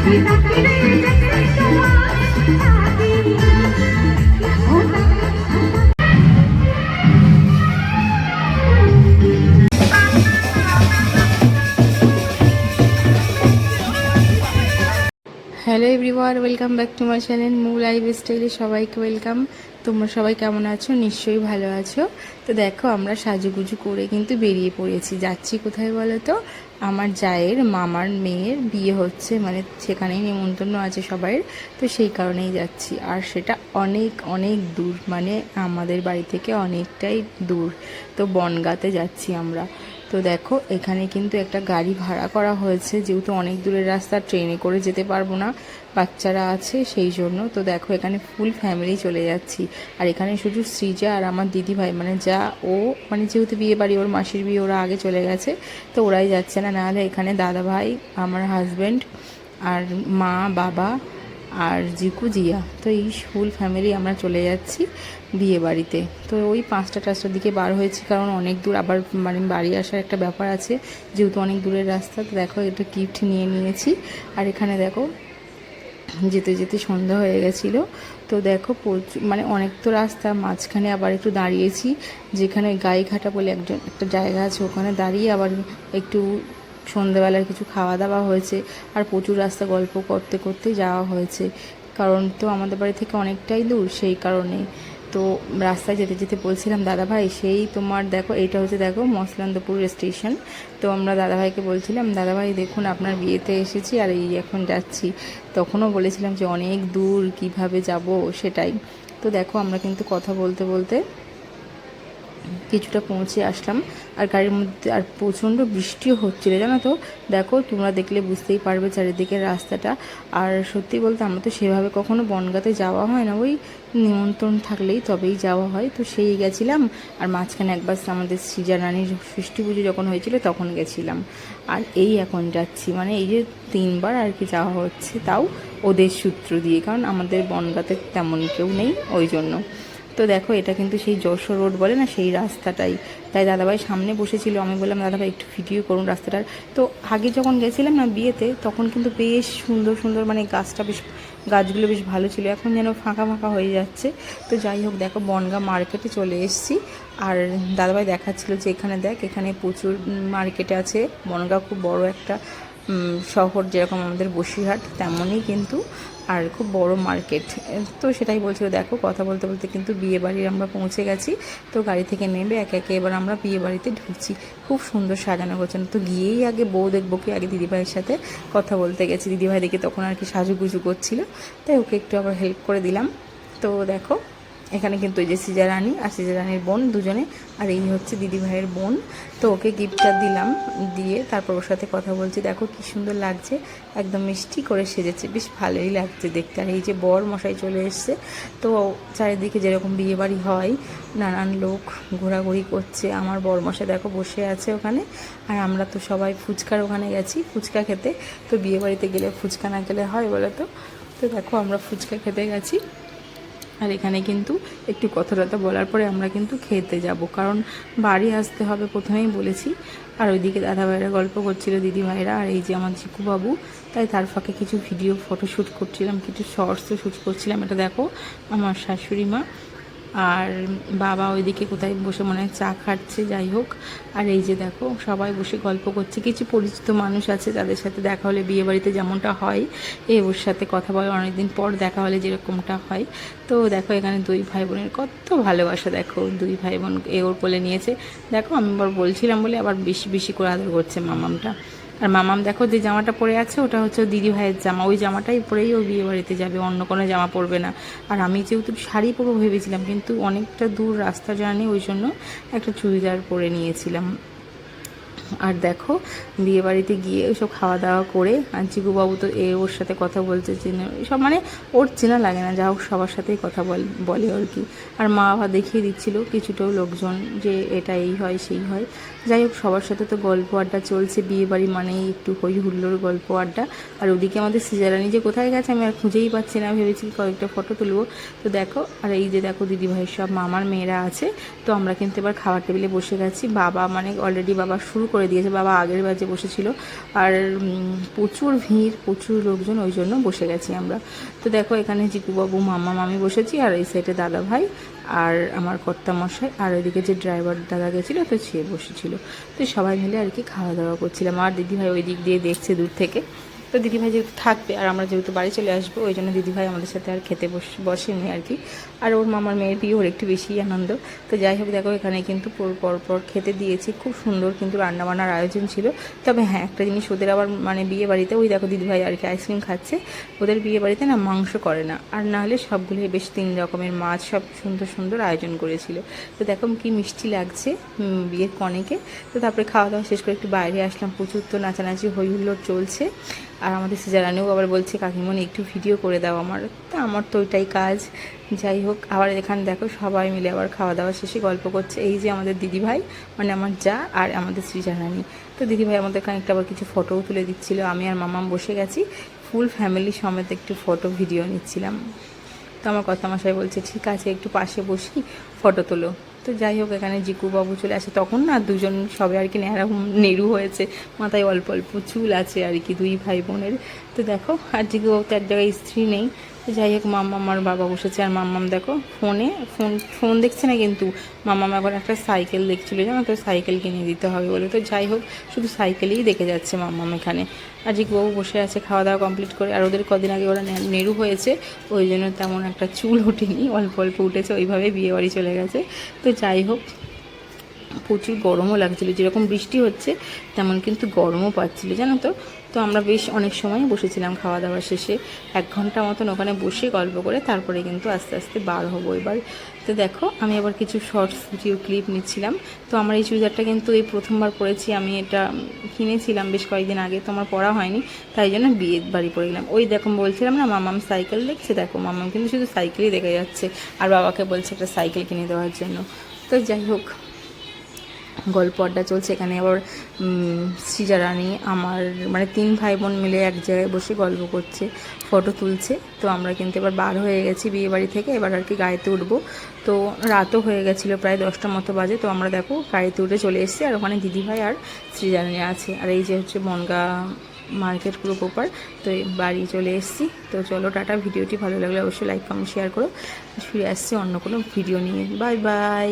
Hello everyone welcome back to my channel মু life স্টাইলে সবাইকে ওয়েলকাম তোমরা সবাই কেমন আছো? নিশ্চয়ই ভালো আছো। তো দেখো, আমরা সাজুগুজু করে কিন্তু বেরিয়ে পড়েছি। যাচ্ছি কোথায় বলো তো আমার জায়ের মামার মেয়ের বিয়ে হচ্ছে মানে সেখানেই নিমন্ত্রণ আছে সবাই, তো সেই কারণেই যাচ্ছি। আর সেটা অনেক অনেক দূর মানে আমাদের বাড়ি থেকে অনেকটাই দূর। তো বনগাতে যাচ্ছি আমরা। তো দেখো, এখানে কিন্তু একটা গাড়ি ভাড়া করা হয়েছে। যেহেতু অনেক দূরের রাস্তা, ট্রেনে করে যেতে পারব না। বাচ্চারা আছে সেই জন্য। তো দেখো, এখানে ফুল ফ্যামিলি চলে যাচ্ছি। আর এখানে শুধু সৃজা আর আমার দিদি ভাই মানে যা ও মানে যেহেতু বিয়ে বাড়ি, ওর মাসির বিয়ে ওরা আগে চলে গেছে, তো ওরাই যাচ্ছে না। নাহলে এখানে দাদা ভাই আমার হাজব্যান্ড আর মা, বাবা আর জিকু জিয়া। তো এই ফুল ফ্যামিলি আমরা চলে যাচ্ছি বিয়ে বাড়িতে। তো ওই পাঁচটা টাচটার দিকে বার হয়েছি কারণ অনেক দূর আবার মানে বাড়ি আসার একটা ব্যাপার আছে। যেহেতু অনেক দূরের রাস্তা, তো দেখো একটা গিফট নিয়ে নিয়েছি। আর এখানে দেখো, যেতে যেতে সন্ধ্যা হয়ে গেছিল। তো দেখো প্রচুর মানে অনেক তো রাস্তা, মাঝখানে আবার একটু দাঁড়িয়েছি। যেখানে গাইঘাটা বলে একজন, একটা জায়গা আছে, ওখানে দাঁড়িয়ে আবার একটু সন্ধ্যেবেলার কিছু খাওয়া দাওয়া হয়েছে আর প্রচুর রাস্তা গল্প করতে করতে যাওয়া হয়েছে। কারণ তো আমাদের বাড়ি থেকে অনেকটাই দূর সেই কারণে। তো রাস্তায় যেতে যেতে বলছিলাম, দাদাভাই, সেই তোমার দেখো এইটা হচ্ছে দেখো মসলান্দপুর স্টেশন। তো আমরা দাদাভাইকে বলছিলাম, দাদাভাই, দেখুন, আপনার বিয়েতে এসেছি আর এই এখন যাচ্ছি। তখনও বলেছিলাম যে, অনেক দূর, কীভাবে যাব? সেটাই। তো দেখো, আমরা কিন্তু কথা বলতে বলতে কিছুটা পৌঁছে আসলাম। আর গাড়ির মধ্যে আর প্রচণ্ড বৃষ্টিও হচ্ছিল, জানো তো? দেখো, তোমরা দেখলে বুঝতেই পারবে চারিদিকের রাস্তাটা। আর সত্যি বলতে আমরা তো সেভাবে কখনো বনগাতে যাওয়া হয় না, ওই নিমন্ত্রণ থাকলেই তবেই যাওয়া হয়। তো সেই গেছিলাম, আর মাঝখানে একবার আমাদের সৃজা রানীর ষষ্ঠী পুজো যখন হয়েছিল, তখন গেছিলাম। আর এই এখন যাচ্ছি মানে এই যে তিনবার আর কি যাওয়া হচ্ছে, তাও ওদের সূত্র দিয়ে। কারণ আমাদের বনগাতে তেমন কেউ নেই, ওই জন্য। তো দেখো, এটা কিন্তু সেই যশোর রোড বলে না, সেই রাস্তাটাই। তাই দাদাভাই সামনে বসেছিল, আমি বললাম, দাদাভাই, একটু ভিডিও করুন রাস্তাটার। তো আগে যখন গেছিলাম না বিয়েতে, তখন কিন্তু বেশ সুন্দর সুন্দর মানে গাছটা বেশ, গাছগুলো বেশ ভালো ছিল। এখন যেন ফাঁকা ফাঁকা হয়ে যাচ্ছে। তো যাই হোক, দেখো, বনগা মার্কেটে চলে এসেছি। আর দাদাভাই দেখাচ্ছিল যে এখানে দেখ, এখানে প্রচুর মার্কেটে আছে। বনগা খুব বড় একটা শহর যেরকম আমাদের বসিরহাট, তেমনই কিন্তু আর খুব বড় মার্কেট। তো সেটাই বলছিল, দেখো, কথা বলতে বলতে কিন্তু বিয়ে বাড়ির আমরা পৌঁছে গেছি। তো গাড়ি থেকে নেমে একে একে এবার আমরা বিয়ে বাড়িতে ঢুকছি। খুব সুন্দর সাজানো গোছানো। তো গিয়েই আগে বউ দেখব কি, আগে দিদিভাইয়ের সাথে কথা বলতে গেছি। দিদিভাই দেখে তখন আর কি সাজুগুজু করছিল। তাই ওকে একটু আবার হেল্প করে দিলাম। তো দেখো এখানে কিন্তু ওই যে সিজা রানী আর সিজা রানীর বোন দুজনে, আর এই হচ্ছে দিদি ভাইয়ের বোন। তো ওকে গিফটটা দিলাম, দিয়ে তারপর ওর সাথে কথা বলছি। দেখো কি সুন্দর লাগছে, একদম মিষ্টি করে সেজেছে, বেশ ভালোই লাগছে দেখতে। আর এই যে বর মশাই চলে এসছে, তো চারিদিকে যেরকম বিয়েবাড়ি হয়, নানান লোক ঘোরাঘুরি করছে। আমার বর মশাই দেখো বসে আছে ওখানে, আর আমরা তো সবাই ফুচকার ওখানে গেছি, ফুচকা খেতে। তো বিয়েবাড়িতে গেলে ফুচকা না গেলে হয় বলে তো? তো দেখো আমরা ফুচকা খেতে গেছি। আর এখানে কিন্তু একটু কথা টথা বলার পরে আমরা কিন্তু খেতে যাব। কারণ বাড়ি আসতে হবে প্রথমেই বলেছি। আর ওইদিকে দাদা ভাইরা গল্প করছিল দিদি ভাইরা আর এই যে আমার বাবু তাই তার ফাঁকে কিছু ভিডিও ফটো শ্যুট করছিলাম, কিছু শর্টসও শ্যুট করছিলাম। এটা দেখো, আমার শাশুড়ি মা আর বাবা ওইদিকে কোথায় বসে মনে হয় চা খাচ্ছে, যাই হোক। আর এই যে দেখো, সবাই বসে গল্প করছে। কিছু পরিচিত মানুষ আছে তাদের সাথে দেখা হলে বিয়ে বাড়িতে যেমনটা হয়, এ ওর সাথে কথা বলে। অনেকদিন পর দেখা হলে যেরকমটা হয়। তো দেখো, এখানে দুই ভাই বোনের কত ভালোবাসা, দেখো। দুই ভাই বোন এ ওর কোলে নিয়েছে। দেখো, আমি আবার বলছিলাম বলে আবার বেশি বেশি করে আদর করছে মামামটা। আর মামাম দেখো যে জামাটা পরে আছে, ওটা হচ্ছে দিদি ভাইয়ের জামা। ওই জামাটাই পরেই ও বিয়ে বাড়িতে যাবে, অন্য কোনো জামা পরবে না। আর আমি যেহেতু শাড়ি পরবো ভেবেছিলাম, কিন্তু অনেকটা দূর রাস্তা জানি ওই জন্য একটা চুড়িদার পরে নিয়েছিলাম। আর দেখো বিয়ে বাড়িতে গিয়ে ওইসব খাওয়া দাওয়া করে আর চিকুবাবু তো এ ওর সাথে কথা বলছে চেনে, সব মানে ওর চেনা লাগে না, যা হোক সবার সাথেই কথা বল আর কি। আর মা বাবা দেখিয়ে দিচ্ছিল কিছুটাও লোকজন যে এটা এই হয়, সেই হয়। যাই হোক, সবার সাথে তো গল্প আড্ডা চলছে বিয়ে বাড়ি মানেই একটু হই হুল্লোর গল্প আড্ডা। আর ওদিকে আমাদের সিজারানি যে কোথায় গেছে আমি আর খুঁজেই পাচ্ছি না, ভেবেছি কয়েকটা ফটো তুলবো। তো দেখো, আর এই যে দেখো দিদিভাইয়ের সব মামার মেয়েরা আছে। তো আমরা কিন্তু এবার খাবার টেবিলে বসে গেছি। বাবা মানে অলরেডি বাবা শুরু করে করে দিয়েছে, বাবা আগের বাজে বসেছিল। আর প্রচুর ভিড়, প্রচুর লোকজন ওই জন্য বসে গেছি আমরা। তো দেখো, এখানে জিকুবাবু মামা, মামি বসেছি, আর এই সাইডে দাদা ভাই আর আমার কর্তা মশাই আর ওইদিকে যে ড্রাইভার দাদা গেছিল, তো সে বসেছিল। তো সবাই মিলে আর কি খাওয়া দাওয়া করছিলাম। আর দিদিভাই ওই দিক দিয়ে দেখছে দূর থেকে। তো দিদিভাই যেহেতু থাকবে আর আমরা যেহেতু বাড়ি চলে আসব, ওই জন্য দিদিভাই আমাদের সাথে আর খেতে বস, বসেনি আর কি। আর ওর মামার মেয়ের বিয়ে, ওর একটু বেশি আনন্দ। তো যাই হোক, দেখো, এখানে কিন্তু পর পর খেতে দিয়েছি। খুব সুন্দর কিন্তু রান্নাবান্নার আয়োজন ছিল। তবে হ্যাঁ একটা জিনিস, ওদের আবার মানে বিয়ে বাড়িতে, ওই দেখো দিদিভাই আর কি আইসক্রিম খাচ্ছে। ওদের বিয়ে বাড়িতে না মাংস করে না। আর না হলে সবগুলোই বেশ তিন রকমের মাছ, সব সুন্দর সুন্দর আয়োজন করেছিল। তো দেখো কি মিষ্টি লাগছে বিয়ের কনেকে। তো তারপরে খাওয়া দাওয়া শেষ করে একটু বাইরে আসলাম। প্রচুর তো নাচানাচি হই হুল্লোড় চলছে। আর আমাদের সিজারানিও আবার বলছে, কাকিমণি, একটু ভিডিও করে দাও আমার। তো আমার তো ওইটাই কাজ। যাই হোক, আবার এখানে দেখো সবাই মিলে আবার খাওয়া দাওয়া শেষে গল্প করছে। এই যে আমাদের দিদিভাই মানে আমার যা আর আমাদের শ্রীজারানি তো দিদিভাই আমাদের খানিকটা আবার কিছু ফটোও তুলে দিচ্ছিল। আমি আর মামাম বসে গেছি ফুল ফ্যামিলি সমেত একটু ফটো ভিডিও নিচ্ছিলাম। তো আমার কথা মশাই বলছে, ঠিক আছে, একটু পাশে বসি ফটো তোলো। তো যাই হোক, এখানে জিকু বাবু চলে আসে। তখন না দুজন সবে আর কি এরকম নেরু হয়েছে। মাথায় অল্প অল্প চুল আছে আর কি দুই ভাই বোনের। তো দেখো, আর জিকু বাবু তো এক জায়গায় স্ত্রী নেই। যাই হোক মাম্মাম আর বাবা বসেছে আর মাম্মাম দেখো ফোনে, ফোন ফোন দেখছে না কিন্তু মাম্মাম এখন একটা সাইকেল দেখছিলো, জানো তো? সাইকেল কিনে দিতে হবে বলে। তো যাই হোক, শুধু সাইকেলেই দেখে যাচ্ছে মাম্মাম এখানে। আর জিকুবাবু বসে আছে খাওয়া দাওয়া কমপ্লিট করে। আর ওদের কদিন আগে ওরা নে- নেড়ু হয়েছে, ওই জন্য তেমন একটা চুল ওঠেনি। অল্প অল্প উঠেছে, ওইভাবে বিয়ে বাড়ি চলে গেছে। তো যাই হোক প্রচুর গরমও লাগছিল, যেরকম বৃষ্টি হচ্ছে, তেমন কিন্তু গরমও পাচ্ছিলো, জানো তো? তো আমরা বেশ অনেক সময় বসেছিলাম খাওয়া দাওয়া শেষে, এক ঘণ্টা মতন ওখানে বসে গল্প করে তারপরে কিন্তু আস্তে আস্তে বার হব এবার। তো দেখো, আমি আবার কিছু শর্টস, ভিডিও ক্লিপ নিচ্ছিলাম। তো আমার এই চুড়িদারটা কিন্তু এই প্রথমবার পরেছি, আমি এটা কিনেছিলাম বেশ কয়েকদিন আগে, তো আমার পরা হয়নি, তাই জন্য বিয়ে বাড়ি পড়ে গেলাম। ওই দেখো, বলছিলাম না, মামাম সাইকেল দেখছে? দেখো, মামাম কিন্তু শুধু সাইকেলই দেখা যাচ্ছে, আর বাবাকে বলছে একটা সাইকেল কিনে দেওয়ার জন্য। তো যাই হোক। গল্প আড্ডা চলছে, এখানে আবার সৃজা রানী আমার মানে তিন ভাই বোন মিলে এক জায়গায় বসে গল্প করছে, ফটো তুলছে। তো আমরা কিন্তু এবার বার হয়ে গেছি বিয়ে বাড়ি থেকে, এবার আর কি গাড়িতে উঠবো। তো রাতও হয়ে গেছিল প্রায় দশটার মতো বাজে, তো আমরা দেখো গাড়িতে উঠে চলে এসেছি, আর ওখানে দিদিভাই আর সৃজা আছে। আর এই যে হচ্ছে বনগা মার্কেট পুরো কোপার তো বাড়ি চলে এসেছি। তো চলো টাটা, ভিডিওটি ভালো লাগলে অবশ্যই লাইক কমেন্ট শেয়ার করো। ফিরে আসছি অন্য কোনো ভিডিও নিয়ে। Bye bye